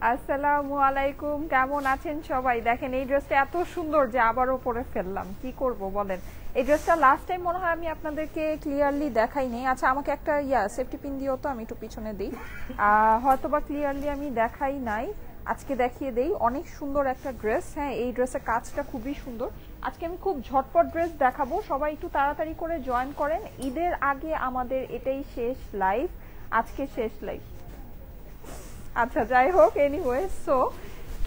আসসালামু আলাইকুম, কেমন আছেন সবাই? দেখেন, এই ড্রেসটা এত সুন্দর যে আবারও পরে ফেললাম। কি করব বলেন? এই ড্রেসটা লাস্ট টাইম মনে হয় আমি আপনাদেরকে ক্লিয়ারলি দেখাই নেই। আচ্ছা আমাকে একটা ইয়া সেফটি পিন দিও তো আমি একটু পিছনে দিই। হয়তো বা ক্লিয়ারলি আমি দেখাই নাই। আজকে দেখিয়ে দেই। অনেক সুন্দর একটা ড্রেস। হ্যাঁ এই ড্রেসের কাজটা খুবই সুন্দর। আজকে আমি খুব ঝটপট ড্রেস দেখাবো। সবাই একটু তাড়াতাড়ি করে জয়েন করেন। ঈদের আগে আমাদের এটাই শেষ লাইভ আজকে শেষ লাইভ আচ্ছা যাই হোক এনিওয়ে সো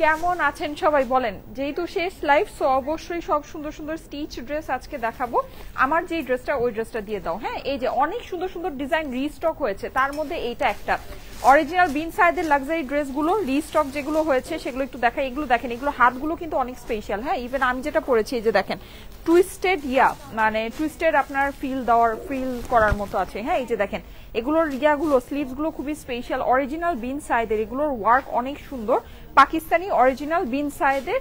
কেমন আছেন সবাই বলেন? যেহেতু শেষ লাইভ সো অবশ্যই সব সুন্দর সুন্দর স্টিচ ড্রেস আজকে দেখাবো। আমার যে ড্রেসটা ওই ড্রেসটা দিয়ে দাও হ্যাঁ? এই যে অনেক সুন্দর সুন্দর ডিজাইন রিস্টক হয়েছে, তার মধ্যে এইটা একটা। অরিজিনাল বিন সাইজের লাক্সারি ড্রেসগুলো রিস্টক যেগুলো হয়েছে, সেগুলো একটু দেখা এগুলো দেখেন, এগুলো হাতগুলো কিন্তু অনেক স্পেশাল হ্যাঁ? ইভেন আমি যেটা পরেছি, এই যে দেখেন টুইস্টেড ইয়া মানে টুইস্টেড আপনার ফিল দেওয়ার ফিল করার মতো আছে হ্যাঁ? এই যে দেখেন এগুলোর ইয়াগুলো স্লিভসগুলো খুবই স্পেশাল অরিজিনাল বিন সাইদের এগুলোর ওয়ার্ক অনেক সুন্দর। পাকিস্তানি অরিজিনাল বিন সাইদের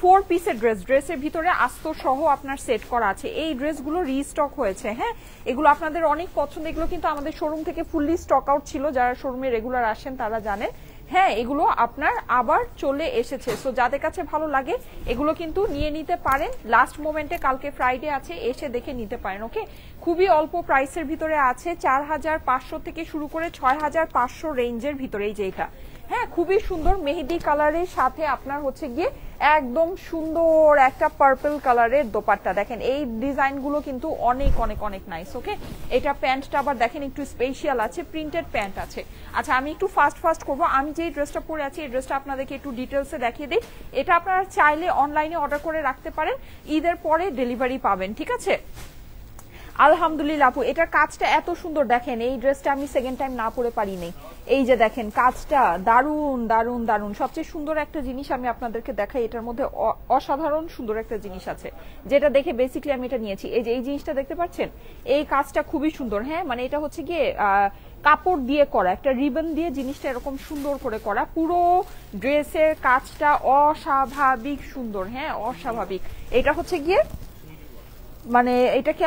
ফোর পিসের ড্রেস ড্রেসের ভিতরে আস্ত সহ আপনার সেট করা আছে। এই ড্রেসগুলো রিস্টক হয়েছে হ্যাঁ? এগুলো আপনাদের অনেক পছন্দ, এগুলো কিন্তু আমাদের শোরুম থেকে ফুললি স্টক আউট ছিল, যারা শোরুমে রেগুলার আসেন তারা জানেন। হ্যাঁ এগুলো আপনার আবার চলে এসেছে। সো যাদের কাছে ভালো লাগে, এগুলো কিন্তু নিয়ে নিতে পারেন। লাস্ট মোমেন্টে কালকে ফ্রাইডে আছে, এসে দেখে নিতে পারেন ওকে খুবই অল্প প্রাইসের ভিতরে আছে, চার হাজার পাঁচশো থেকে শুরু করে ছয় হাজার পাঁচশো রেঞ্জের ভিতরে এই যে এটা। হ্যাঁ খুবই সুন্দর মেহেদি কালারের সাথে আপনার হচ্ছে গিয়ে একদম সুন্দর একটা পার্পল কালারের দোপাট্টা। দেখেন, এই ডিজাইনগুলো কিন্তু অনেক অনেক অনেক নাইস ওকে এটা প্যান্টটা আবার দেখেন একটু স্পেশিয়াল আছে প্রিন্টেড প্যান্ট আছে। আচ্ছা আমি একটু ফাস্ট ফাস্ট করব। আমি যে ড্রেসটা পরে আছি, এই ড্রেসটা আপনাদেরকে একটু ডিটেলসে দেখিয়ে দিই। এটা আপনারা চাইলে অনলাইনে অর্ডার করে রাখতে পারেন। ঈদের পরে ডেলিভারি পাবেন, ঠিক আছে? আলহামদুলিল্লাহ আপু, এটার কাজটা এত সুন্দর। দেখেন, এই ড্রেসটা আমি সেকেন্ড টাইম না পরে পারি এই যে দেখেন, কাজটা দারুণ দারুণ দারুণ সবচেয়ে সুন্দর একটা জিনিস আমি আপনাদেরকে দেখাই, এটার মধ্যে অসাধারণ সুন্দর একটা জিনিস আছে, যেটা দেখে বেসিকলি আমি এটা নিয়েছি। এই যে, এই জিনিসটা দেখতে পাচ্ছেন? এই কাজটা খুবই সুন্দর হ্যাঁ? মানে এটা হচ্ছে গিয়ে কাপড় দিয়ে করা, একটা রিবন দিয়ে জিনিসটা এরকম সুন্দর করে করা। পুরো ড্রেসের কাজটা অস্বাভাবিক সুন্দর হ্যাঁ? অস্বাভাবিক। এটা হচ্ছে গিয়ে মানে এটাকে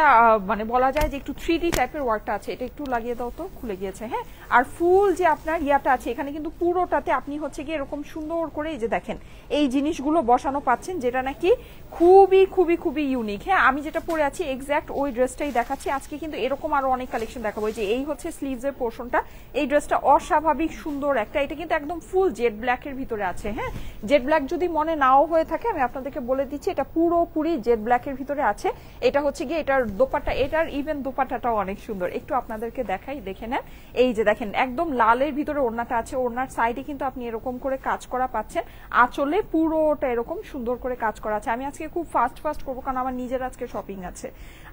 মানে বলা যায় যে একটু থ্রি টাইপের ওয়ার্কটা আছে। এটা একটু লাগিয়ে দাও তো, খুলে গিয়েছে হ্যাঁ? আর ফুল যে আপনার ইয়াটা আছে, এখানে কিন্তু পুরোটাতে আপনি হচ্ছে গিয়ে এরকম সুন্দর করে এই যে দেখেন, এই জিনিসগুলো বসানো পাচ্ছেন, যেটা নাকি খুবই খুবই খুবই ইউনিক হ্যাঁ? আমি যেটা পরে আছি এক্স্যাক্ট ওই ড্রেসটাই দেখাচ্ছি। আজকে কিন্তু এরকম আরও অনেক কালেকশন দেখাবো। যে এই হচ্ছে স্লিভস এর পোর্শনটা এই ড্রেসটা অস্বাভাবিক সুন্দর একটা, এটা কিন্তু একদম ফুল জেড ব্ল্যাকের ভিতরে আছে হ্যাঁ? জেড ব্ল্যাক যদি মনে নাও হয়ে থাকে, আমি আপনাদেরকে বলে দিচ্ছি, এটা পুরোপুরি জেড ব্ল্যাকের ভিতরে আছে। এটা হচ্ছে গিয়ে এটার দোপাটা এটার ইভেন দোপাটাটাও অনেক সুন্দর। একটু আপনাদেরকে দেখাই, দেখে নেন। এই যে দেখেন, একদম লালের ভিতরে ওড়নাটা আছে। ওড়নার সাইডে কিন্তু আপনি এরকম করে কাজ করা পাচ্ছেন। আঁচলে পুরোটা এরকম সুন্দর করে কাজ করা আছে। আমি আজকে খুব ফাস্ট ফাস্ট করব কারণ আমার নিজের আজকে শপিং আছে।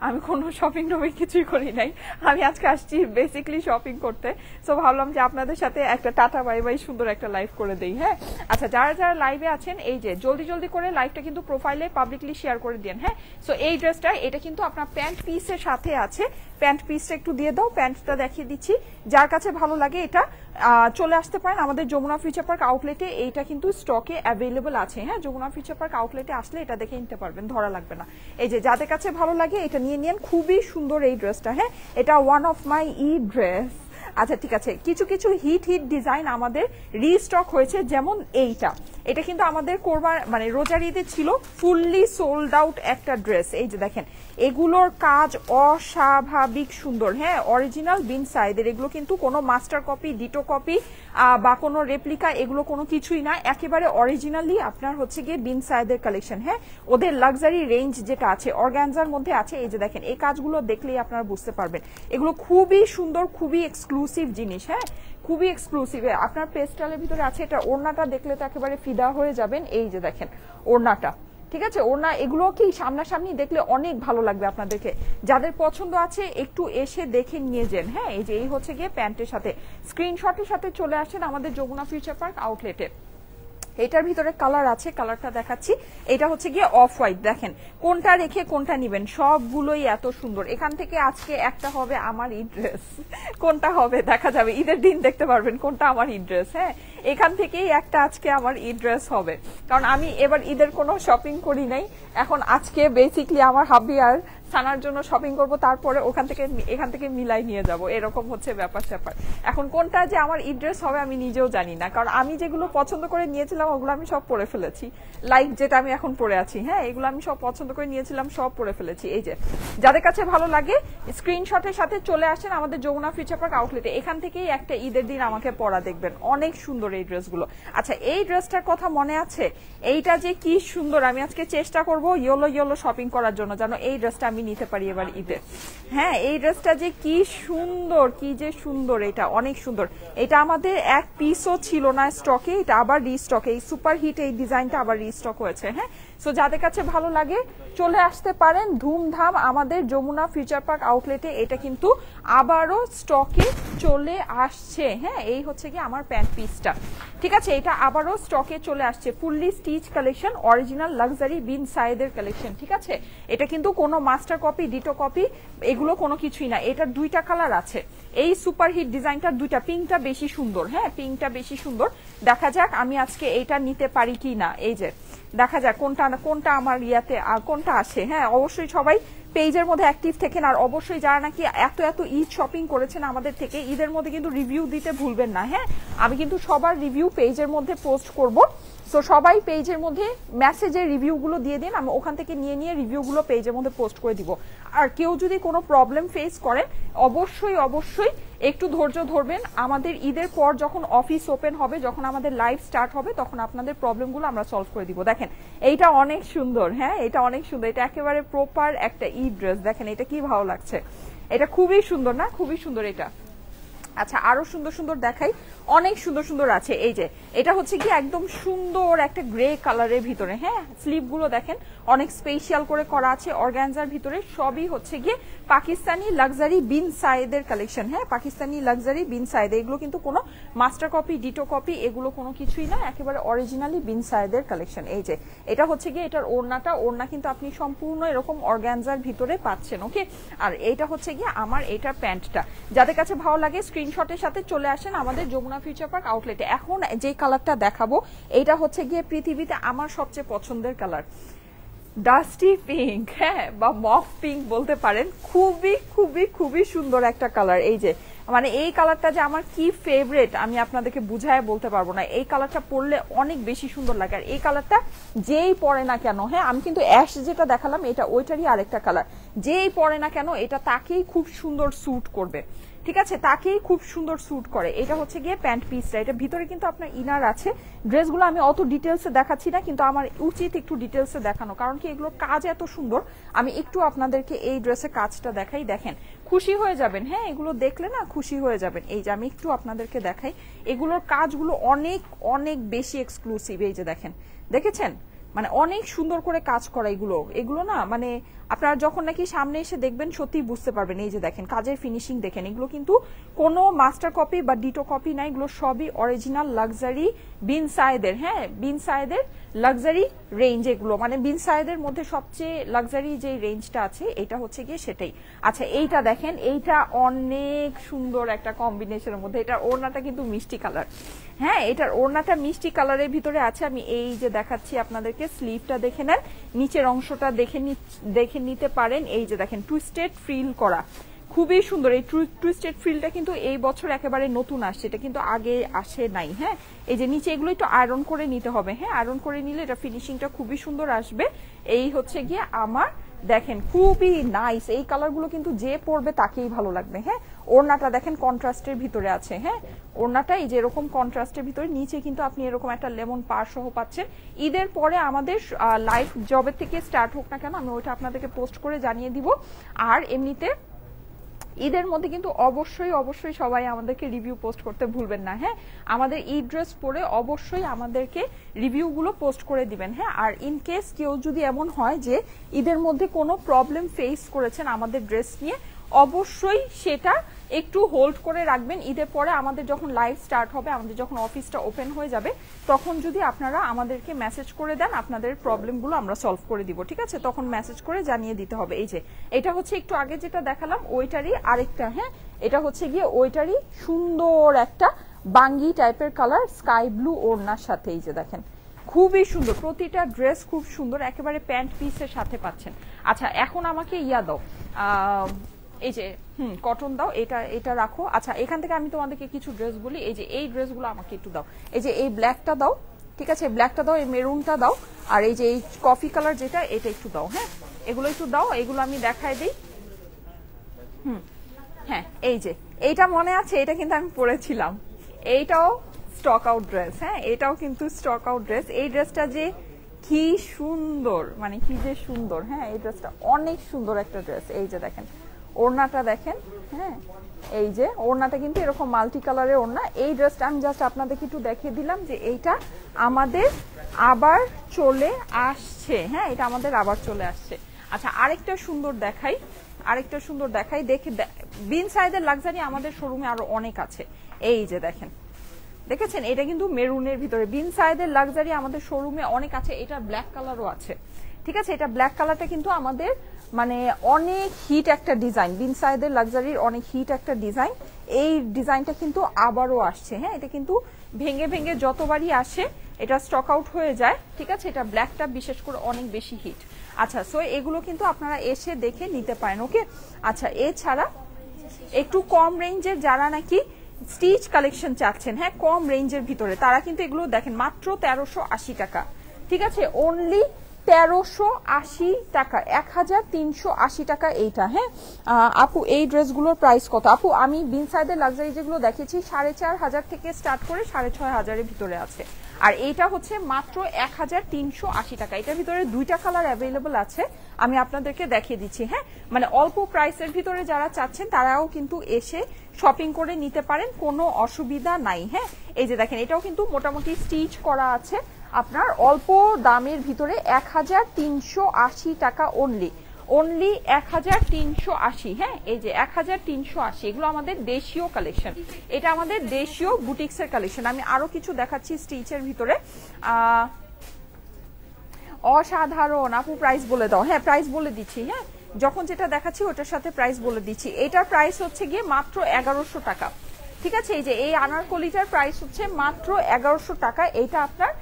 আমি কোনো শপিং টপিং কিছুই করি নাই। আমি আজকে আসছি বেসিকলি শপিং করতে। সো ভাবলাম যে আপনাদের সাথে একটা টাটা বাই বাই সুন্দর একটা লাইভ করে দেই হ্যাঁ? আচ্ছা যারা যারা লাইভে আছেন, এই যে জলদি জলদি করে লাইভটা কিন্তু প্রোফাইলে পাবলিকলি শেয়ার করে দেন হ্যাঁ? সো এই ড্রেসটা এটা কিন্তু আপনার প্যান্ট পিসের সাথে আছে। প্যান্ট পিসটা একটু দিয়ে দাও, প্যান্টটা দেখিয়ে দিচ্ছি। যার কাছে ভালো লাগে এটা চলে আসতে পারেন আমাদের যমুনা ফিচার পার্ক আউটলেটে এইটা কিন্তু স্টকে অ্যাভেলেবল আছে হ্যাঁ? যমুনা ফিচার পার্ক আউটলেটে আসলে এটা দেখে নিতে পারবেন, ধরা লাগবে না। এই যে, যাদের কাছে ভালো লাগে এটা নিয়ে নিন। খুবই সুন্দর এই ড্রেসটা হ্যাঁ? এটা ওয়ান অফ মাই ই ড্রেস আচ্ছা ঠিক আছে। কিছু কিছু হিট হিট ডিজাইন আমাদের রিস্টক হয়েছে, যেমন এইটা। এটা কিন্তু আমাদের কোরবার মানে রোজার ঈদে ছিল ফুললি সোল্ড আউট একটা ড্রেস এই যে দেখেন এগুলোর কাজ অস্বাভাবিক সুন্দর। হ্যাঁ অরিজিনাল বিন সাইদের এগুলো কিন্তু কোনো মাস্টার কপি ডিটো কপি বা কোনো রেপ্লিকা এগুলো কোনো কিছুই না। একেবারে অরিজিনালি আপনার হচ্ছে গিয়ে বিন সাইদের কালেকশন হ্যাঁ? ওদের লাক্সারি রেঞ্জ যেটা আছে অর্গানজার মধ্যে আছে, এই যে দেখেন, এই কাজগুলো দেখলেই আপনারা বুঝতে পারবেন। এগুলো খুবই সুন্দর, খুবই এক্সক্লুসিভ জিনিস হ্যাঁ? খুবই এক্সক্লুসিভ আপনার পেস্টালের ভিতরে আছে, এটা ওড়নাটা দেখলে তো একেবারে ফিদা হয়ে যাবেন। এই যে দেখেন, ওড়নাটা। ঠিক আছে? ওনা এগুলোকেই সামনাসামনি দেখলে অনেক ভালো লাগবে আপনাদেরকে। যাদের পছন্দ আছে, একটু এসে দেখে নিয়ে যান হ্যাঁ? এই যে, এই হচ্ছে গিয়ে প্যান্টের সাথে। স্ক্রিনশটের সাথে চলে আসেন আমাদের যমুনা ফিউচার পার্ক আউটলেটে। এটার ভিতরে কালার আছে কালারটা দেখাচ্ছি। এটা হচ্ছে গিয়ে অফ হোয়াইট দেখেন। কোনটা রেখে কোনটা নিবেন? সবগুলোই এত সুন্দর। এখান থেকে আজকে একটা হবে আমার ই ড্রেস কোনটা হবে? দেখা যাবে। ঈদের দিন দেখতে পারবেন কোনটা আমার ই ড্রেস হ্যাঁ? এখান থেকেই একটা আজকে আমার ই ড্রেস হবে। কারণ আমি এবার ঈদের কোনো শপিং করি নাই। এখন আজকে বেসিকলি আমার হাবি আর সানার জন্য শপিং করব, তারপরে ওখান থেকে এখান থেকে মিলাই নিয়ে যাব। এরকম হচ্ছে ব্যাপার স্যাপার। এখন কোনটা যে আমার ঈদ ড্রেস হবে আমি নিজেও জানি না। কারণ আমি যেগুলো পছন্দ করে নিয়েছিলাম, ওগুলো আমি সব পরে ফেলেছি। লাইক যেটা আমি এখন পরে আছি হ্যাঁ এগুলো আমি সব পছন্দ করে নিয়েছিলাম, সব পরে ফেলেছি। এই যে, যাদের কাছে ভালো লাগে স্ক্রিনশটের সাথে চলে আসেন আমাদের যমুনা ফিউচার পার্ক আউটলেটে এখান থেকেই একটা ঈদের দিন আমাকে পরা দেখবেন। অনেক সুন্দর এই ড্রেসগুলো আচ্ছা এই ড্রেসটার কথা মনে আছে? এইটা যে কি সুন্দর, আমি আজকে চেষ্টা করব ইয়েলো ইয়েলো শপিং করার জন্য, যেন এই ড্রেসটা আমি নিতে পারি এবার ঈদে। হ্যাঁ এই ড্রেসটা যে কি সুন্দর, কি যে সুন্দর এটা, অনেক সুন্দর। এটা আমাদের এক পিসও ছিল না স্টকে এটা আবার রিস্টকে এই সুপার হিট এই ডিজাইনটা আবার রিস্টক হয়েছে হ্যাঁ? সো যাদের কাছে ভালো লাগে, চলে আসতে পারেন। ধুমধাম আমাদের যমুনা ফিউচার পার্ক আউটলেটে এটা কিন্তু আবারও স্টকে চলে আসছে হ্যাঁ? এই হচ্ছে কি আমার প্যান্ট পিসটা ঠিক আছে, এটা আবারও স্টকে চলে আসছে। Fully stitch collection original luxury Bin সাইদের কালেকশন ঠিক আছে? এটা কিন্তু কোনো মাস্টার কপি, ডিটো কপি, এগুলো কোনো কিছুই না। এটার দুইটা কালার আছে। এই সুপার হিট ডিজাইনটার দুইটা, পিঙ্কটা বেশি সুন্দর। হ্যাঁ পিঙ্কটা বেশি সুন্দর। দেখা যাক আমি আজকে এইটা নিতে পারি কি না। এই যে, দেখা যাক কোনটা কোনটা আমার ইয়াতে কোনটা আসে। হ্যাঁ অবশ্যই সবাই পেজের মধ্যে অ্যাক্টিভ থেকেন। আর অবশ্যই যারা নাকি এত এত ঈদ শপিং করেছেন আমাদের থেকে, ঈদের মধ্যে কিন্তু রিভিউ দিতে ভুলবেন না। হ্যাঁ আমি কিন্তু সবার রিভিউ পেজের মধ্যে পোস্ট করব। সো সবাই পেজের মধ্যে মেসেজের রিভিউগুলো দিয়ে দিন। আমি ওখান থেকে নিয়ে নিয়ে রিভিউগুলো পেজের মধ্যে পোস্ট করে দিব। আর কেউ যদি কোনো প্রবলেম ফেস করেন, অবশ্যই অবশ্যই একটু ধৈর্য ধরবেন। আমাদের ঈদের পর যখন অফিস ওপেন হবে, যখন আমাদের লাইভ স্টার্ট হবে, তখন আপনাদের প্রবলেমগুলো আমরা সলভ করে দিব। দেখেন, এইটা অনেক সুন্দর হ্যাঁ? এটা অনেক সুন্দর। এটা একেবারে প্রপার একটা ঈদ ড্রেস দেখেন, এটা কি ভালো লাগছে। এটা খুবই সুন্দর না? খুবই সুন্দর এটা। আচ্ছা আরও সুন্দর সুন্দর দেখাই। অনেক সুন্দর সুন্দর আছে। এই যে, এটা হচ্ছে কি একদম সুন্দর একটা গ্রে কালারের ভিতরে হ্যাঁ? স্লিপগুলো দেখেন, অনেক স্পেশাল করে করা আছে অর্গানজার ভিতরে। সবই হচ্ছে গিয়ে পাকিস্তানি লাক্সারি বিন সাইদের কালেকশন হ্যাঁ? পাকিস্তানি লাক্সারি বিন সাইদ এগুলো কিন্তু কোনো মাস্টার কপি ডিটো কপি এগুলো কোনো কিছুই না, একেবারে অরিজিনালি বিন সাইদের কালেকশন এই যে, এটা হচ্ছে গিয়ে এটার ওড়নাটা, ওড়না কিন্তু আপনি সম্পূর্ণ এরকম অর্গানজার ভিতরে পাচ্ছেন, ওকে? আর এইটা হচ্ছে গিয়ে আমার এটার প্যান্টটা। যাদের কাছে ভালো লাগে স্ক্রিনশটের সাথে চলে আসেন আমাদের যমুনা ফিউচার পার্ক আউটলেটে এখন যে কালারটা দেখাবো, এটা হচ্ছে গিয়ে পৃথিবীতে আমার সবচেয়ে পছন্দের কালার ডাস্টি পিঙ্ক হ্যাঁ বা মফ পিঙ্ক বলতে পারেন। খুবই খুবই খুবই সুন্দর একটা কালার এই যে মানে এই কালারটা যে আমার কি ফেভারেট আমি আপনাদেরকে বুঝায় বলতে পারব না। এই কালারটা পরলে অনেক বেশি সুন্দর লাগে। আর এই কালারটা যেই পরে না কেন হ্যাঁ আমি কিন্তু অ্যাশ যেটা দেখালাম, এটা ওইটারই আরেকটা কালার যেই পরে না কেন, এটা তাকেই খুব সুন্দর স্যুট করবে। ঠিক আছে? তাকেই খুব সুন্দর স্যুট করে। এটা হচ্ছে গিয়ে প্যান্ট পিসটা এটা ভিতরে কিন্তু আপনার ইনার আছে। ড্রেসগুলো আমি অত ডিটেলসে দেখাচ্ছি না, কিন্তু আমার উচিত একটু ডিটেলসে দেখানো। কারণ কি এগুলোর কাজ এত সুন্দর। আমি একটু আপনাদেরকে এই ড্রেসের কাজটা দেখাই। দেখেন খুশি হয়ে যাবেন। হ্যাঁ এগুলো দেখলে না খুশি হয়ে যাবেন। এই যে আমি একটু আপনাদেরকে দেখাই, এগুলোর কাজগুলো অনেক অনেক বেশি এক্সক্লুসিভ এই যে দেখেন, দেখেছেন? মানে অনেক সুন্দর করে কাজ করা এগুলো। এগুলো না মানে আপনারা যখন নাকি সামনে এসে দেখবেন সত্যি বুঝতে পারবেন। এই যে দেখেন, কাজের ফিনিশিং দেখেন। এগুলো কিন্তু কোনো মাস্টার কপি বা ডিটো কপি নাই এগুলো সবই অরিজিনাল লাক্সারি বিন সায়েদের হ্যাঁ বিন সায়েদের লাক্সারি রেঞ্জ এগুলো মানে বিন সায়েদের মধ্যে সবচেয়ে লাক্সারি যে রেঞ্জটা আছে, এটা হচ্ছে গিয়ে সেটাই। আচ্ছা এইটা দেখেন, এইটা অনেক সুন্দর একটা কম্বিনেশনের মধ্যে, এটার ওড়নাটা কিন্তু মিষ্টি কালার হ্যাঁ এটার ওড়নাটা মিষ্টি কালারের ভিতরে আছে, আমি এই যে দেখাচ্ছি আপনাদেরকে স্লিভটা দেখে নেন, নিচের অংশটা দেখে দেখে নিতে পারেন, এই যে দেখেন টুইস্টেড ফ্রিল করা। খুবই সুন্দর। এই টুইস্টেড ফ্রিলটা কিন্তু এই বছর একেবারে নতুন আসছে। এটা কিন্তু আগে আসে নাই হ্যাঁ? এই যে নিচে এগুলো একটু আয়রন করে নিতে হবে হ্যাঁ? আয়রন করে নিলে এটা ফিনিশিংটা খুবই সুন্দর আসবে। এই হচ্ছে গিয়ে আমার, দেখেন, খুবই নাইস এই কালারগুলো কিন্তু যে পরবে তাকেই ভালো লাগবে হ্যাঁ? ওড়নাটা দেখেন কন্ট্রাস্টের ভিতরে আছে হ্যাঁ? ওড়নাটা এই যে এরকম কন্ট্রাস্টের ভিতরে, নিচে কিন্তু আপনি এরকম একটা লেমন পার সহ পাচ্ছেন। ঈদের পরে আমাদের লাইফ জবের থেকে স্টার্ট হোক না কেন, আমি ওইটা আপনাদেরকে পোস্ট করে জানিয়ে দিব। আর এমনিতে ঈদের মধ্যে কিন্তু অবশ্যই অবশ্যই সবাই আমাদেরকে রিভিউ পোস্ট করতে ভুলবেন না হ্যাঁ? আমাদের ঈদ ড্রেস পরে অবশ্যই আমাদেরকে রিভিউগুলো পোস্ট করে দিবেন হ্যাঁ? আর ইন কেস কেউ যদি এমন হয় যে ঈদের মধ্যে কোনো প্রবলেম ফেস করেছেন আমাদের ড্রেস নিয়ে, অবশ্যই সেটা একটু হোল্ড করে রাখবেন। ঈদের পরে আমাদের যখন লাইভ স্টার্ট হবে, আমাদের যখন অফিসটা ওপেন হয়ে যাবে, তখন যদি আপনারা আমাদেরকে মেসেজ করে দেন, আপনাদের প্রবলেমগুলো আমরা সলভ করে দিব, ঠিক আছে? তখন মেসেজ করে জানিয়ে দিতে হবে। এই যে, এটা হচ্ছে একটু আগে যেটা দেখালাম, ওইটারই আরেকটা হ্যাঁ? এটা হচ্ছে গিয়ে ওইটারই সুন্দর একটা বাঙ্গি টাইপের কালার স্কাই ব্লু ওড়নার সাথে। এই যে দেখেন, খুবই সুন্দর। প্রতিটা ড্রেস খুব সুন্দর, একেবারে প্যান্ট পিসের সাথে পাচ্ছেন। আচ্ছা এখন আমাকে ইয়া দাও। এই যে, হুম কটন দাও, এটা এটা রাখো। আচ্ছা এখান থেকে আমি তোমাদেরকে কিছু ড্রেস বলি। এই যে, এই ড্রেসগুলো আমাকে একটু দাও। এই যে, এই ব্ল্যাকটা দাও, ঠিক আছে? ব্ল্যাকটা দাও, এই মেরুনটা দাও। আর এই যে, এই কফি কালার যেটা, এটা একটু দাও হ্যাঁ? এগুলো একটু দাও, এগুলো আমি দেখাই দিই। হুম হ্যাঁ এই যে, এইটা মনে আছে, এটা কিন্তু আমি পরেছিলাম। এইটাও স্টক আউট ড্রেস হ্যাঁ? এটাও কিন্তু স্টক আউট ড্রেস এই ড্রেসটা যে কি সুন্দর মানে কি যে সুন্দর হ্যাঁ? এই ড্রেসটা অনেক সুন্দর একটা ড্রেস এই যে দেখেন। ওড়নাটা দেখেন হ্যাঁ? এই যে, ওড়নাটা কিন্তু এরকম মাল্টি কালারের ওড়না। এই ড্রেসটা আমি জাস্ট আপনাদেরকে একটু দেখিয়ে দিলাম যে এইটা আমাদের আবার চলে আসছে হ্যাঁ? এটা আমাদের আবার চলে আসছে। আচ্ছা আরেকটা সুন্দর দেখাই, আরেকটা সুন্দর দেখাই। দেখে বিন সাইদের লাক্সারি আমাদের শোরুমে আরও অনেক আছে। এই যে দেখেন, দেখেছেন? এটা কিন্তু মেরুনের ভিতরে। বিন সাইদের লাক্সারি আমাদের শোরুমে অনেক আছে। এটা ব্ল্যাক কালারও আছে। ঠিক আছে? এটা ব্ল্যাক কালারটা কিন্তু আমাদের মানে অনেক হিট একটা ডিজাইন বিন সাইদের লাক্সারির অনেক হিট একটা ডিজাইন এই ডিজাইনটা কিন্তু আবারও আসছে হ্যাঁ? এটা কিন্তু ভেঙে ভেঙে যতবারই আসে, এটা স্টক আউট হয়ে যায়, ঠিক আছে? এটা ব্ল্যাকটা বিশেষ করে অনেক বেশি হিট আচ্ছা সো এগুলো কিন্তু আপনারা এসে দেখে নিতে পারেন ওকে আচ্ছা এছাড়া একটু কম রেঞ্জের যারা নাকি স্টিচ কালেকশন চাচ্ছেন হ্যাঁ? কম রেঞ্জের ভিতরে, তারা কিন্তু এগুলো দেখেন, মাত্র তেরোশো টাকা, ঠিক আছে? অনলি তেরোশো আশি টাকা এক হাজার তিনশো আশি টাকা এইটা হ্যাঁ? আপু, এই ড্রেসগুলোর প্রাইস কত? আপু, আমি বিন সাইডের লাক্সারি যেগুলো দেখেছি সাড়ে চার হাজার থেকে স্টার্ট করে সাড়ে ছয় হাজারের ভিতরে আছে। আর এইটা হচ্ছে মাত্র এক হাজার তিনশো আশি টাকা। এটার ভিতরে দুইটা কালার অ্যাভেলেবল আছে, আমি আপনাদেরকে দেখিয়ে দিচ্ছি হ্যাঁ? মানে অল্প প্রাইসের ভিতরে যারা চাচ্ছেন, তারাও কিন্তু এসে শপিং করে নিতে পারেন, কোনো অসুবিধা নাই হ্যাঁ? এই যে দেখেন, এটাও কিন্তু মোটামুটি স্টিচ করা আছে। আপনার অল্প দামের ভিতরে এক হাজার তিনশো আশি টাকা অনলি অনলি এক হাজার তিনশো আশি হ্যাঁ? এই যে এক হাজার তিনশো আশি, এগুলো আমাদের দেশীয় কালেকশন এটা আমাদের দেশীয় বুটিক্সের কালেকশন আমি আরও কিছু দেখাচ্ছি স্টিচের ভিতরে। অসাধারণ। আপু প্রাইস বলে দাও। হ্যাঁ প্রাইস বলে দিচ্ছি হ্যাঁ? যখন যেটা দেখাচ্ছি, ওটার সাথে প্রাইস বলে দিচ্ছি। এটার প্রাইস হচ্ছে গিয়ে মাত্র এগারোশো টাকা। ঠিক আছে? এই যে এই আনারকলিটার প্রাইস হচ্ছে মাত্র এগারোশো টাকা। এইটা আপনার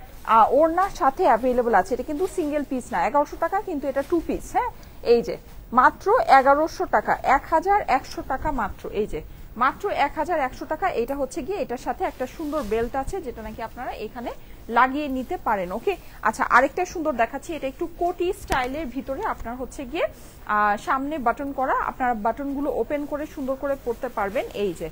ওড়নার সাথে অ্যাভেলেবল আছে। এটা কিন্তু সিঙ্গেল পিস না, এগারোশো টাকা, কিন্তু এটা টু পিস হ্যাঁ? এই যে, মাত্র এগারোশো টাকা এক হাজার একশো টাকা মাত্র, এই যে, মাত্র এক হাজার একশো টাকা, এটা হচ্ছে গিয়ে এটার সাথে একটা সুন্দর বেল্ট আছে, যেটা নাকি আপনারা এখানে লাগিয়ে নিতে পারেন ওকে আচ্ছা আরেকটা সুন্দর দেখাচ্ছি, এটা একটু কোটি স্টাইলের ভিতরে আপনার হচ্ছে গিয়ে সামনে বাটন করা, আপনারা বাটনগুলো ওপেন করে সুন্দর করে পড়তে পারবেন, এই যে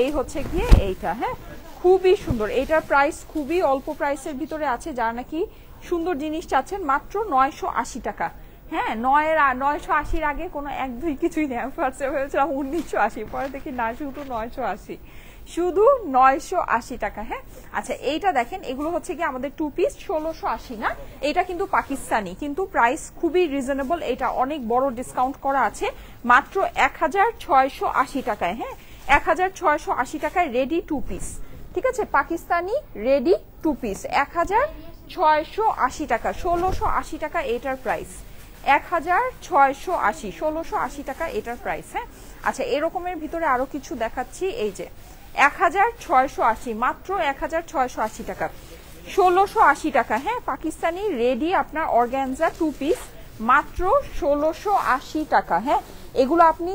এই হচ্ছে গিয়ে এইটা হ্যাঁ? খুবই সুন্দর। এটার প্রাইস খুবই অল্প প্রাইসের ভিতরে আছে, যারা নাকি সুন্দর জিনিস চাচ্ছেন, মাত্র নয়শো আশি টাকা। হ্যাঁ নয়ের নয়শো আশির আগে কোনো এক দুই কিছুই নেই। আমি উনিশশো আশি, পরে দেখি না, শুধু নয়শো আশি। শুধু নয়শো আশি টাকা হ্যাঁ? আচ্ছা এইটা দেখেন, এগুলো হচ্ছে কি আমাদের টু পিস ষোলোশো আশি, না? এটা কিন্তু পাকিস্তানি, কিন্তু প্রাইস খুবই রিজনেবল এটা অনেক বড় ডিসকাউন্ট করা আছে, মাত্র এক হাজার ছয়শো আশি টাকায় হ্যাঁ? এক হাজার ছয়শো আশি টাকায় রেডি টু পিস ঠিক আছে? পাকিস্তানি রেডি টু পিস এক হাজার ছয়শো আশি টাকা, ষোলোশো আশি টাকা এটার প্রাইস এক হাজার ছয়শো আশি, ষোলোশো আশি টাকা এটার প্রাইস হ্যাঁ? আচ্ছা এরকমের ভিতরে আরও কিছু দেখাচ্ছি, এই যে, এক হাজার ছয়শো আশি, মাত্র এক হাজার ছয়শো আশি টাকা, ষোলোশো আশি টাকা হ্যাঁ? পাকিস্তানি রেডি আপনার অর্গ্যানজা টু পিস মাত্র ষোলোশো আশি টাকা হ্যাঁ? এগুলো আপনি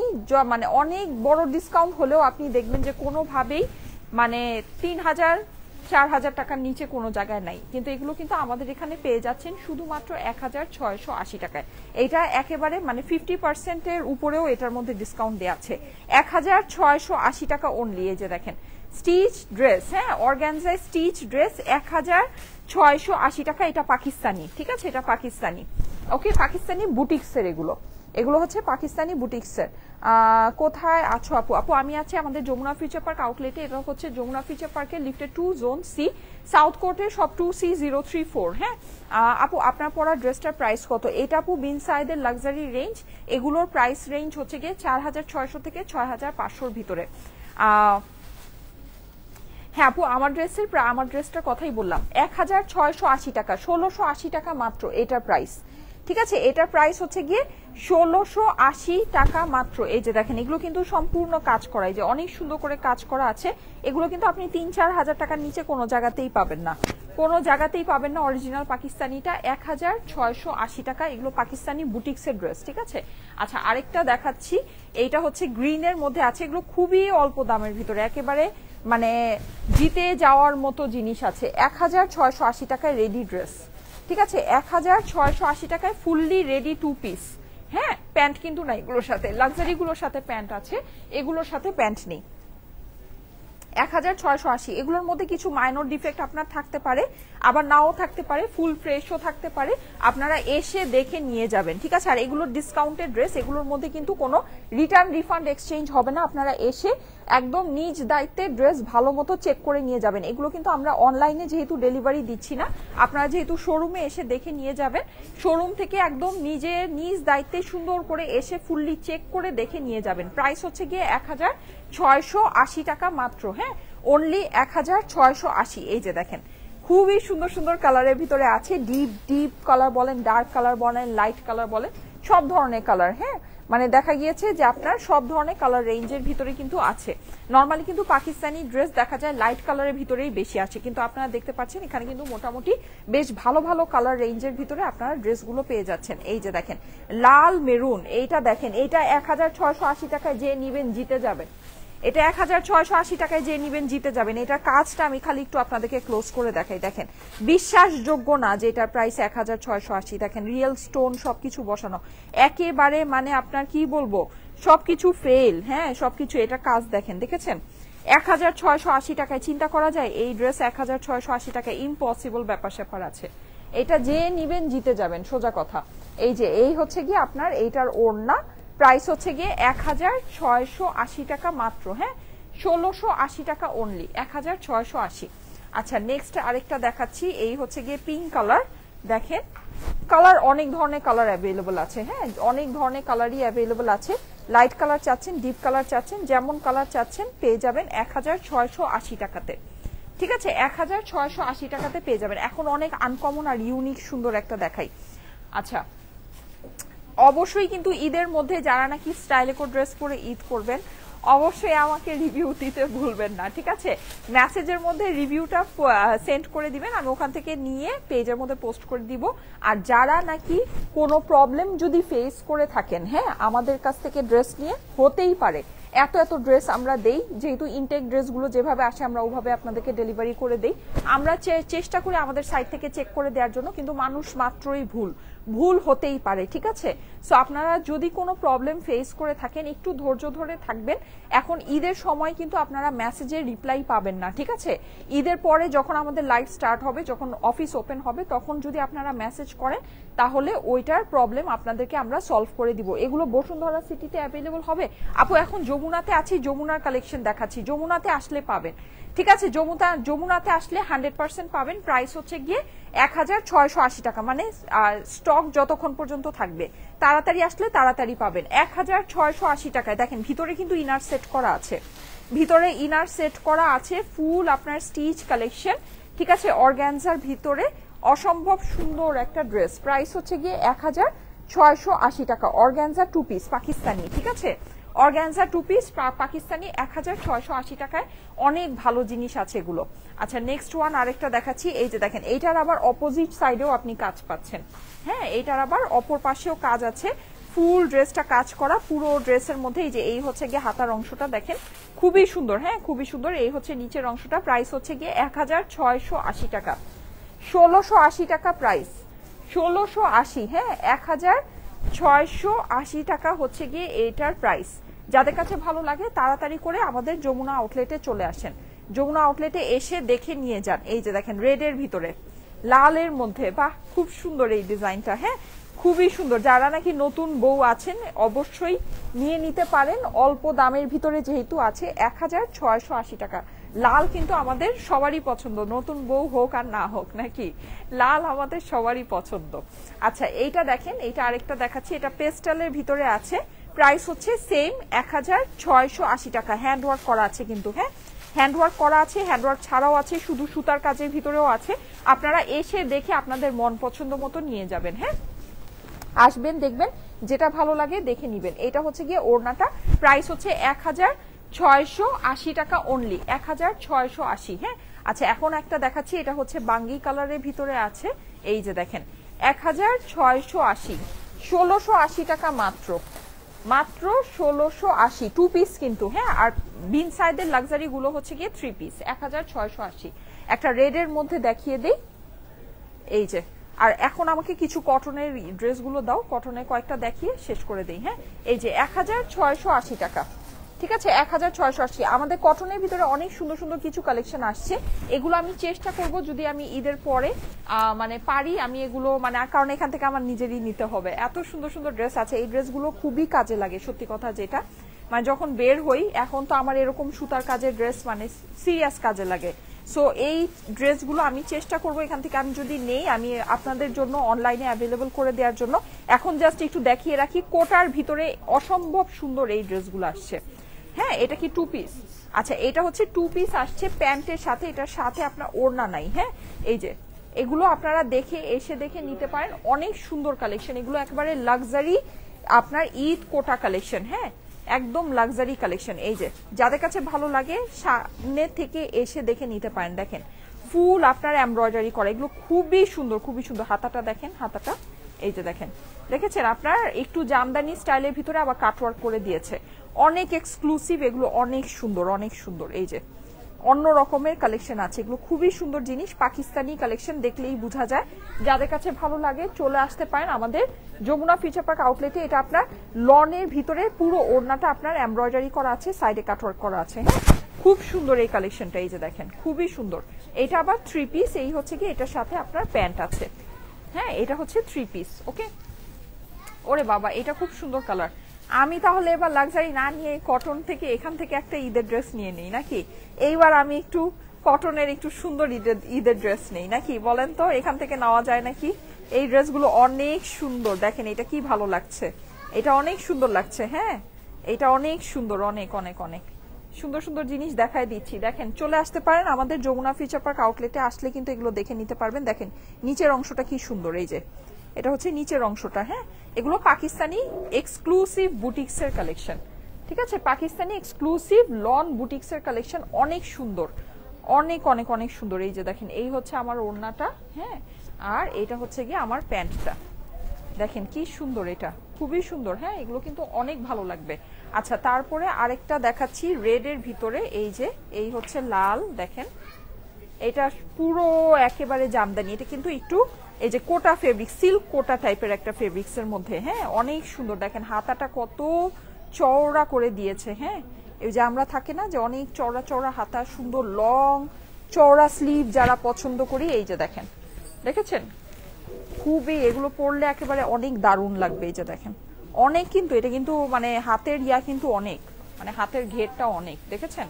মানে অনেক বড় ডিসকাউন্ট হলেও আপনি দেখবেন যে কোনোভাবেই মানে তিন হাজার, চার হাজার টাকার নিচে কোনো জায়গায় নাই। কিন্তু এগুলো কিন্তু আমাদের এখানে পেয়ে যাচ্ছেন শুধুমাত্র এক হাজার ছয়শো আশি টাকায়। এটা একেবারে মানে ফিফটি পার্সেন্টের উপরেও এটার মধ্যে ডিসকাউন্ট দেওয়া আছে। এক হাজার ছয়শো আশি টাকা অনলি এই যে দেখেন। স্টিচ ড্রেস হ্যাঁ অর্গানজাই স্টিচ ড্রেস এক হাজার ছয়শো আশি টাকা, এটা পাকিস্তানি, ঠিক আছে? এটা পাকিস্তানি। ওকে পাকিস্তানি বুটিক্সের এগুলো। এগুলো হচ্ছে পাকিস্তানি বুটিক্সের। কোথায় আছো আপু? আপু, আমি আছি আমাদের যমুনা ফিউচার পার্ক আউটলেটে। এটা হচ্ছে যমুনা ফিউচার পার্কের লিফটে টু জোন সি সাউথ কোর্টের সব two C zero three four হ্যাঁ? আপু, আপনার পরা ড্রেসটার প্রাইস কত? এটা আপু বিন সাইদের লাক্সারি রেঞ্জ এগুলোর প্রাইস রেঞ্জ হচ্ছে গিয়ে চার হাজার ছয়শো থেকে ছয় হাজার পাঁচশোর ভিতরে। হ্যাঁ আপু, আমার ড্রেসের আমার ড্রেসটার কথাই বললাম। এক হাজার ছয়শো আশি টাকা, ষোলোশো আশি টাকা মাত্র এটার প্রাইস ঠিক আছে? এটার প্রাইস হচ্ছে গিয়ে ষোলোশো আশি টাকা মাত্র। এই যে দেখেন, এগুলো কিন্তু সম্পূর্ণ কাজ করা। এই যে অনেক সুন্দর করে কাজ করা আছে। এগুলো কিন্তু আপনি তিন চার হাজার টাকার নিচে কোনো জায়গাতেই পাবেন না। কোনো জায়গাতেই পাবেন না অরিজিনাল পাকিস্তানিটা। এক হাজার ছয়শো আশি টাকা। এগুলো পাকিস্তানি বুটিক্সের ড্রেস ঠিক আছে? আচ্ছা আরেকটা দেখাচ্ছি। এইটা হচ্ছে গ্রিনের মধ্যে আছে। এগুলো খুবই অল্প দামের ভিতরে। একেবারে মানে জিতে যাওয়ার মতো জিনিস আছে। এক হাজার ছয়শো আশি টাকায় রেডি ড্রেস ঠিক আছে, এক হাজার ছয়শো আশি টাকায় ফুললি রেডি টু পিস হ্যাঁ প্যান্ট কিন্তু না এগুলোর সাথে লাক্সারিগুলোর সাথে প্যান্ট আছে, এগুলোর সাথে প্যান্ট নেই। এক হাজার ছয়শো আশি, এগুলোর মধ্যে কিছু মাইনর ডিফেক্ট আপনার থাকতে পারে, আবার নাও থাকতে পারে ফুল ফ্রেশও থাকতে পারে, আপনারা এসে দেখে নিয়ে যাবেন, ঠিক আছে? আর এগুলোর ডিসকাউন্টেড ড্রেস এগুলোর মধ্যে কিন্তু কোনো রিটার্ন রিফান্ড এক্সচেঞ্জ হবে না, আপনারা এসে একদম নিজ দায়িত্বে ড্রেস ভালো মতো চেক করে নিয়ে যাবেন। এগুলো কিন্তু আমরা অনলাইনে যেহেতু ডেলিভারি দিচ্ছি না, আপনারা যেহেতু শোরুমে এসে দেখে নিয়ে যাবেন। শোরুম থেকে একদম নিজে নিজ দায়িত্বে সুন্দর করে এসে ফুললি চেক করে দেখে নিয়ে যাবেন। প্রাইস হচ্ছে গিয়ে এক হাজার ছয়শো আশি টাকা মাত্র হ্যাঁ? অনলি এক হাজার ছয়শো আশি, এই যে দেখেন। খুবই সুন্দর সুন্দর কালারের ভিতরে আছে। ডিপ ডিপ কালার বলেন ডার্ক কালার বলেন লাইট কালার বলেন, সব ধরনের কালার হ্যাঁ? মানে দেখা গিয়েছে যে আপনার সব ধরনের কালার রেঞ্জের ভিতরে কিন্তু আছে। নর্মালি কিন্তু পাকিস্তানি ড্রেস দেখা যায় লাইট কালারের ভিতরেই বেশি আছে। কিন্তু আপনারা দেখতে পাচ্ছেন, এখানে কিন্তু মোটামুটি বেশ ভালো ভালো কালার রেঞ্জের ভিতরে আপনারা ড্রেসগুলো পেয়ে যাচ্ছেন। এই যে দেখেন, লাল মেরুন এইটা দেখেন, এইটা এক হাজার ছয়শো আশি টাকায় যে নিবেন, জিতে যাবেন। এটা এক হাজার ছয়শো আশি টাকায় যে নিবেন, জিতে যাবেন। এটার কাজটা আমি খালি একটু আপনাদেরকে ক্লোজ করে দেখাই। দেখেন, বিশ্বাসযোগ্য না যে এটার প্রাইস এক হাজার ছয়শো আশি। দেখেন রিয়েল স্টোন সবকিছু বসানো। একেবারে মানে আপনার কি বলব, সবকিছু ফেল হ্যাঁ সবকিছু। এটা কাজ দেখেন, দেখেছেন? এক হাজার ছয়শো আশি টাকায়, চিন্তা করা যায়, এই ড্রেস এক হাজার ছয়শো আশি টাকায় ইম্পসিবল ব্যাপার স্যাপার আছে। এটা যে নিবেন, জিতে যাবেন, সোজা কথা। এই যে, এই হচ্ছে গিয়ে আপনার, এইটার ওড়না। প্রাইস হচ্ছে গিয়ে এক হাজার ছয়শো আশি টাকা মাত্র হ্যাঁ? ষোলোশো আশি টাকা অনলি এক হাজার ছয়শো আশি। আচ্ছা নেক্সট আরেকটা দেখাচ্ছি, এই হচ্ছে গিয়ে পিঙ্ক কালার দেখেন কালার অনেক ধরনের কালার অ্যাভেলেবল আছে হ্যাঁ? অনেক ধরনের কালারই অ্যাভেলেবল আছে। লাইট কালার চাচ্ছেন ডিপ কালার চাচ্ছেন, যেমন কালার চাচ্ছেন, পেয়ে যাবেন এক হাজার ছয়শো আশি টাকাতে। ঠিক আছে? এক হাজার ছয়শো আশি টাকাতে পেয়ে যাবেন। এখন অনেক আনকমন আর ইউনিক সুন্দর একটা দেখাই। আচ্ছা অবশ্যই কিন্তু ঈদের মধ্যে যারা নাকি স্টাইলেকো ড্রেস পরে ঈদ করবেন, অবশ্যই আমাকে রিভিউ দিতে ভুলবেন না, ঠিক আছে? মেসেজের মধ্যে রিভিউটা সেন্ড করে দিবেন, আমি ওখান থেকে নিয়ে পেজের মধ্যে পোস্ট করে দিব। আর যারা নাকি কোনো প্রবলেম যদি ফেস করে থাকেন হ্যাঁ আমাদের কাছ থেকে ড্রেস নিয়ে হতেই পারে এত এত ড্রেস আমরা দেই, যেহেতু ইনটেক ড্রেসগুলো যেভাবে আসে আমরা ওভাবে আপনাদেরকে ডেলিভারি করে দেই। আমরা চেষ্টা করি আমাদের সাইট থেকে চেক করে দেওয়ার জন্য, কিন্তু মানুষ মাত্রই ভুল। ভুল হতেই পারে, ঠিক আছে? সো আপনারা যদি কোনো প্রবলেম ফেস করে থাকেন, একটু ধৈর্য ধরে থাকবেন। এখন ঈদের সময় কিন্তু আপনারা মেসেজের রিপ্লাই পাবেন না, ঠিক আছে? ঈদের পরে যখন আমাদের লাইট স্টার্ট হবে, যখন অফিস ওপেন হবে, তখন যদি আপনারা মেসেজ করেন তাহলে ওইটার প্রবলেম আপনাদেরকে আমরা সলভ করে দিব। এগুলো বসুন্ধরা সিটিতে অ্যাভেলেবল হবে। আপু, এখন যমুনাতে আছি, যমুনার কালেকশন দেখাচ্ছি। যমুনাতে আসলে পাবেন। ঠিক আছে, যমুনা, যমুনাতে আসলে হান্ড্রেড পার্সেন্ট পাবেন। প্রাইস হচ্ছে গিয়ে এক হাজার ছয়শো আশি টাকা। মানে স্টক যতক্ষণ পর্যন্ত থাকবে, তাড়াতাড়ি আসলে তাড়াতাড়ি পাবেন। এক হাজার ছয়শো আশি টাকায়। দেখেন, ভিতরে কিন্তু ইনার সেট করা আছে। ভিতরে ইনার সেট করা আছে ফুল আপনার স্টিচ কালেকশন ঠিক আছে অর্গ্যানজার ভিতরে অসম্ভব সুন্দর একটা ড্রেস। প্রাইস হচ্ছে গিয়ে এক হাজার ছয়শো আশি টাকা। অর্গ্যানজা টু পিস পাকিস্তানি, ঠিক আছে? অর্গ্যানজা টু পিস পাকিস্তানি এক হাজার ছয়শো আশি টাকায় অনেক ভালো জিনিস আছে এগুলো। আচ্ছা নেক্সট ওয়ান আরেকটা দেখাচ্ছি। এই যে দেখেন, এইটার আবার অপোজিট সাইডেও আপনি কাজ পাচ্ছেন। হ্যাঁ এইটার আবার অপর পাশেও কাজ আছে। ফুল ড্রেসটা কাজ করা, পুরো ড্রেসের মধ্যে এই যে, এই হচ্ছে গিয়ে হাতার অংশটা দেখেন। খুবই সুন্দর হ্যাঁ খুবই সুন্দর। এই হচ্ছে নিচের অংশটা। প্রাইস হচ্ছে গিয়ে এক হাজার ছয়শো আশি টাকা। ষোলোশো আশি টাকা প্রাইস ষোলোশো আশি হ্যাঁ? এক হাজার ছয়শো আশি টাকা হচ্ছে গিয়ে এইটার প্রাইস যাদের কাছে ভালো লাগে, তাড়াতাড়ি করে আমাদের যমুনা আউটলেটে চলে আসেন। যমুনা আউটলেটে এসে দেখে নিয়ে যান। এই যে দেখেন রেডের ভিতরে। লালের মধ্যে। বাহ, খুব সুন্দর এই ডিজাইনটা হ্যাঁ? খুবই সুন্দর। যারা নাকি নতুন বউ আছেন, অবশ্যই নিয়ে নিতে পারেন। অল্প দামের ভিতরে যেহেতু আছে, এক হাজার ছয়শো আশি টাকা। লাল কিন্তু আমাদের সবারই পছন্দ, নতুন বউ হোক আর না হোক, নাকি? লাল আমাদের সবারই পছন্দ। আচ্ছা এইটা দেখেন, এইটা আরেকটা দেখাচ্ছি, এটা পেস্টালের ভিতরে আছে। প্রাইস হচ্ছে সেম, এক হাজার ছয়শো আশি টাকা। হ্যান্ড ওয়ার্ক করা আছে কিন্তু হ্যাঁ? হ্যান্ডওয়ার্ক করা আছে, হ্যান্ডওয়ার্ক ছাড়াও আছে, শুধু সুতার কাজের ভিতরেও আছে। আপনারা এসে দেখে আপনাদের মন পছন্দ মতো নিয়ে যাবেন হ্যাঁ? আসবেন, দেখবেন, যেটা ভালো লাগে দেখে নিবেন। এটা হচ্ছে গিয়ে ওড়নাটা। প্রাইস হচ্ছে এক হাজার ছয়শো আশি টাকা অনলি এক হাজার ছয়শো আশি হ্যাঁ? আচ্ছা এখন একটা দেখাচ্ছি, এটা হচ্ছে বাঙ্গি কালারের ভিতরে আছে, এই যে দেখেন এক হাজার ছয়শো আশি, ষোলোশো আশি টাকা মাত্র মাত্র ষোলোশো আশি টু পিস কিন্তু হ্যাঁ? আর বিন সাইডের লাক্সারি গুলো হচ্ছে গিয়ে থ্রি পিস এক হাজার ছয়শো আশি। একটা রেডের মধ্যে দেখিয়ে দিই, এই যে, আর এখন আমাকে কিছু কটনের ড্রেসগুলো দাও কটনের কয়েকটা দেখিয়ে শেষ করে দিই হ্যাঁ? এই যে এক হাজার ছয়শো আশি টাকা। ঠিক আছে? এক হাজার ছয়শো আশি। আমাদের কটনের ভিতরে অনেক সুন্দর সুন্দর কিছু কালেকশন আসছে। এগুলো আমি চেষ্টা করব যদি আমি ঈদের পরে মানে পারি, আমি এগুলো মানে কারণ এখান থেকে আমার নিজেরই নিতে হবে। এত সুন্দর সুন্দর ড্রেস আছে। এই ড্রেসগুলো খুবই কাজে লাগে, সত্যি কথা যেটা। মানে যখন বের হই, এখন তো আমার এরকম সুতার কাজের ড্রেস মানে সিরিয়াস কাজে লাগে। সো এই ড্রেসগুলো আমি চেষ্টা করব এখান থেকে। আমি যদি নেই, আমি আপনাদের জন্য অনলাইনে অ্যাভেলেবল করে দেওয়ার জন্য। এখন জাস্ট একটু দেখিয়ে রাখি, কোটার ভিতরে অসম্ভব সুন্দর এই ড্রেসগুলো আসছে। হ্যাঁ এটা কি টু পিস আচ্ছা এটা হচ্ছে টু পিস আসছে প্যান্টের সাথে, এটার সাথে আপনার ওড়না নাই হ্যাঁ? এই যে, এগুলো আপনারা দেখে, এসে দেখে নিতে পারেন। অনেক সুন্দর কালেকশন এগুলো একেবারে লাক্সারি আপনার ঈদ কোটা কালেকশন হ্যাঁ? একদম লাক্সারি কালেকশন এই যে, যাদের কাছে ভালো লাগে, সামনে থেকে এসে দেখে নিতে পারেন, দেখেন। ফুল আপনার এমব্রয়ডারি করা, এগুলো খুবই সুন্দর খুবই সুন্দর। হাতাটা দেখেন, হাতাটা, এই যে দেখেন। দেখেছেন, আপনার একটু জামদানি স্টাইলের ভিতরে আবার কাটওয়ার্ক করে দিয়েছে। অনেক এক্সক্লুসিভ এগুলো অনেক সুন্দর অনেক সুন্দর। এই যে, অন্য রকমের কালেকশন আছে। এগুলো খুবই সুন্দর জিনিস, পাকিস্তানি কালেকশন দেখলেই বোঝা যায়। যাদের কাছে ভালো লাগে, চলে আসতে পারেন আমাদের যমুনা ফিচার পার্ক আউটলেটে এটা আপনার লনের ভিতরে পুরো ওড়নাটা আপনার এমব্রয়ডারি করা আছে সাইডে কাটওয়ার্ক করা আছে। হ্যাঁ খুব সুন্দর এই কালেকশনটা এই যে দেখেন, খুবই সুন্দর। এটা আবার থ্রি পিস এই হচ্ছে কি এটার সাথে আপনার প্যান্ট আছে। হ্যাঁ এটা হচ্ছে থ্রি পিস ওকে ওরে বাবা, এটা খুব সুন্দর কালার আমি তাহলে এবার লাক্সারি না নিয়ে কটন থেকে এখান থেকে একটা ঈদের ড্রেস নিয়ে নিই, নাকি? এইবার আমি একটু কটনের একটু সুন্দর ঈদের ঈদের ড্রেস নেই, নাকি? বলেন তো, এখান থেকে নেওয়া যায় নাকি? এই ড্রেসগুলো অনেক সুন্দর, দেখেন এটা কি ভালো লাগছে। এটা অনেক সুন্দর লাগছে হ্যাঁ? এটা অনেক সুন্দর, অনেক অনেক অনেক। সুন্দর সুন্দর জিনিস দেখায় দিচ্ছি। দেখেন, চলে আসতে পারেন আমাদের যমুনা ফিচার পার্ক আউটলেটে আসলে কিন্তু এগুলো দেখে নিতে পারবেন। দেখেন, নিচের অংশটা কি সুন্দর, এই যে। এটা হচ্ছে নিচের অংশটা হ্যাঁ? এগুলো পাকিস্তানি এক্সক্লুসিভ বুটিক্সের কালেকশন ঠিক আছে? পাকিস্তানি এক্সক্লুসিভ লন বুটিক্সের কালেকশন অনেক সুন্দর। অনেক অনেক অনেক সুন্দর। এই যে দেখেন, এই হচ্ছে আমার ওড়নাটা হ্যাঁ? আর এটা হচ্ছে গিয়ে আমার প্যান্টটা। দেখেন, কি সুন্দর এটা। খুবই সুন্দর হ্যাঁ? এগুলো কিন্তু অনেক ভালো লাগবে। আচ্ছা তারপরে আরেকটা দেখাচ্ছি রেডের ভিতরে। এই যে, এই হচ্ছে লাল, দেখেন। এটা পুরো একেবারে জামদানি। এটা কিন্তু একটু এই যে কোটা ফেব্রিক সিল্ক কোটা টাইপের একটা ফেব্রিক্স এর মধ্যে হ্যাঁ? অনেক সুন্দর। দেখেন, হাতাটা কত চওড়া করে দিয়েছে হ্যাঁ? এই যে আমরা থাকে না যে অনেক চওড়া চওড়া হাতা, সুন্দর লং চওড়া স্লিভ যারা পছন্দ করি, এই যে দেখেন। দেখেছেন? খুবই এগুলো পরলে একেবারে অনেক দারুণ লাগবে, এই যে দেখেন। অনেক কিন্তু, এটা কিন্তু মানে হাতের ইয়া কিন্তু অনেক। মানে হাতের ঘেরটা অনেক। দেখেছেন?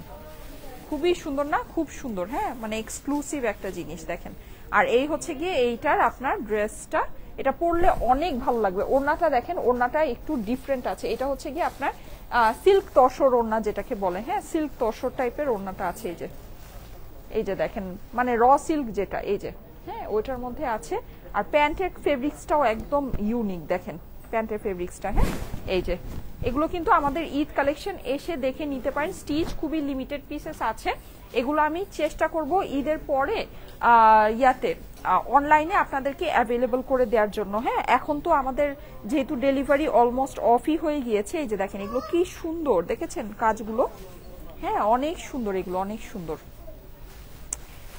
খুবই সুন্দর না? খুব সুন্দর হ্যাঁ? মানে এক্সক্লুসিভ একটা জিনিস, দেখেন। আর এই হচ্ছে গিয়ে এইটার আপনার ড্রেসটা এটা পরলে অনেক ভালো লাগবে। ওড়নাটা দেখেন, ওড়নাটা একটু ডিফারেন্ট আছে। এটা হচ্ছে গিয়ে আপনার সিল্ক তসর ওড়না যেটাকে বলে হ্যাঁ? সিল্ক তসর টাইপের ওড়নাটা আছে এই যে। এই যে দেখেন মানে র সিল্ক যেটা, এই যে হ্যাঁ? ওইটার মধ্যে আছে। আর প্যান্টের ফেব্রিক্সটাও একদম ইউনিক দেখেন। প্যান্টের ফেব্রিক্সটা হ্যাঁ? এই যে এগুলো কিন্তু আমাদের ঈদ কালেকশন এসে দেখে নিতে পারেন। স্টিচ খুবই লিমিটেড পিসেস আছে। এগুলো আমি চেষ্টা করব ঈদের পরে ইয়াতে অনলাইনে আপনাদেরকে অ্যাভেলেবল করে দেওয়ার জন্য। হ্যাঁ এখন তো আমাদের যেহেতু ডেলিভারি অলমোস্ট অফই হয়ে গিয়েছে। এই যে দেখেন, এগুলো কি সুন্দর, দেখেছেন কাজগুলো? হ্যাঁ অনেক সুন্দর এগুলো, অনেক সুন্দর।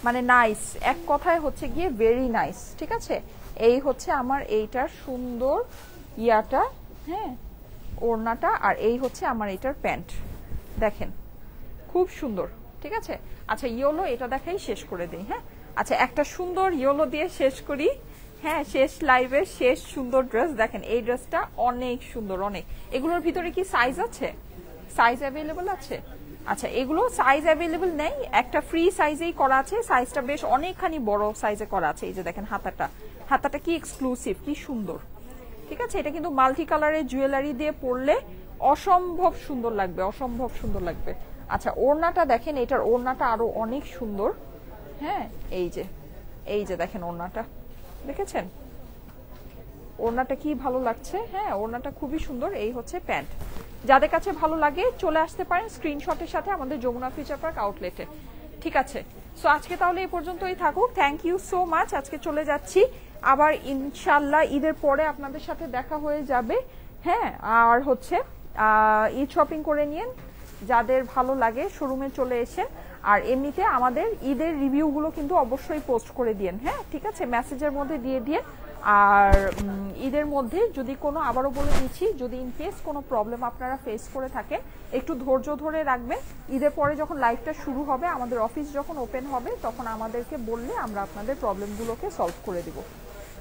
মানে নাইস এক কথায় হচ্ছে গিয়ে ভেরি নাইস ঠিক আছে? এই হচ্ছে আমার এইটার সুন্দর ইয়াটা হ্যাঁ? ওড়নাটা আর এই হচ্ছে আমার এটার প্যান্ট। দেখেন, খুব সুন্দর, ঠিক আছে? আচ্ছা ইয়োলো এটা দেখাই শেষ করে দিই হ্যাঁ? আচ্ছা একটা সুন্দর ইয়োলো দিয়ে শেষ করি হ্যাঁ? শেষ লাইভের শেষ সুন্দর ড্রেস, দেখেন, এই ড্রেসটা অনেক সুন্দর, অনেক। এগুলোর ভিতরে কি সাইজ আছে? সাইজ অ্যাভেলেবল আছে? আচ্ছা এগুলো সাইজ অ্যাভেলেবল নেই, একটা ফ্রি সাইজেই করা আছে সাইজটা বেশ অনেকখানি বড় সাইজে করা আছে, এই যে দেখেন হাতাটা। হাতাটা কি এক্সক্লুসিভ কি সুন্দর। ঠিক আছে? এটা কিন্তু মাল্টি কালারের জুয়েলারি দিয়ে পরলে অসম্ভব সুন্দর লাগবে, অসম্ভব সুন্দর লাগবে। আচ্ছা ওড়নাটা দেখেন, এটার ওড়নাটা আরও অনেক সুন্দর। হ্যাঁ এই যে এই যে দেখেন ওড়নাটা। দেখেছেন? ওড়নাটা কি ভালো লাগছে? হ্যাঁ ওড়নাটা খুবই সুন্দর, এই হচ্ছে প্যান্ট। যাদের কাছে ভালো লাগে, চলে আসতে পারেন স্ক্রিনশটের সাথে আমাদের যমুনা ফিচার পার্ক আউটলেটে। ঠিক আছে? সো আজকে তাহলে এই পর্যন্তই থাকুক। থ্যাংক ইউ সো মাচ আজকে চলে যাচ্ছি। আবার ইনশাল্লাহ ঈদের পরে আপনাদের সাথে দেখা হয়ে যাবে। হ্যাঁ আর হচ্ছে ঈদ শপিং করে নিন, যাদের ভালো লাগে শোরুমে চলে এসে। আর এমনিতে আমাদের ঈদের রিভিউগুলো কিন্তু অবশ্যই পোস্ট করে দিন হ্যাঁ ঠিক আছে? মেসেজের মধ্যে দিয়ে দিয়ে আর ঈদের মধ্যে যদি কোনো, আবারও বলে দিচ্ছি, যদি ইন কেস কোনো প্রবলেম আপনারা ফেস করে থাকেন, একটু ধৈর্য ধরে রাখবেন। ঈদের পরে যখন লাইভটা শুরু হবে, আমাদের অফিস যখন ওপেন হবে, তখন আমাদেরকে বললে আমরা আপনাদের প্রবলেমগুলোকে সলভ করে দিব।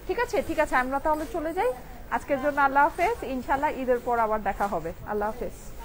ঠিক আছে? ঠিক আছে, আমরা তাহলে চলে যাই। আজকের জন্য আল্লাহ হাফেজ। ইনশাল্লাহ ঈদের পর আবার দেখা হবে। আল্লাহ হাফেজ।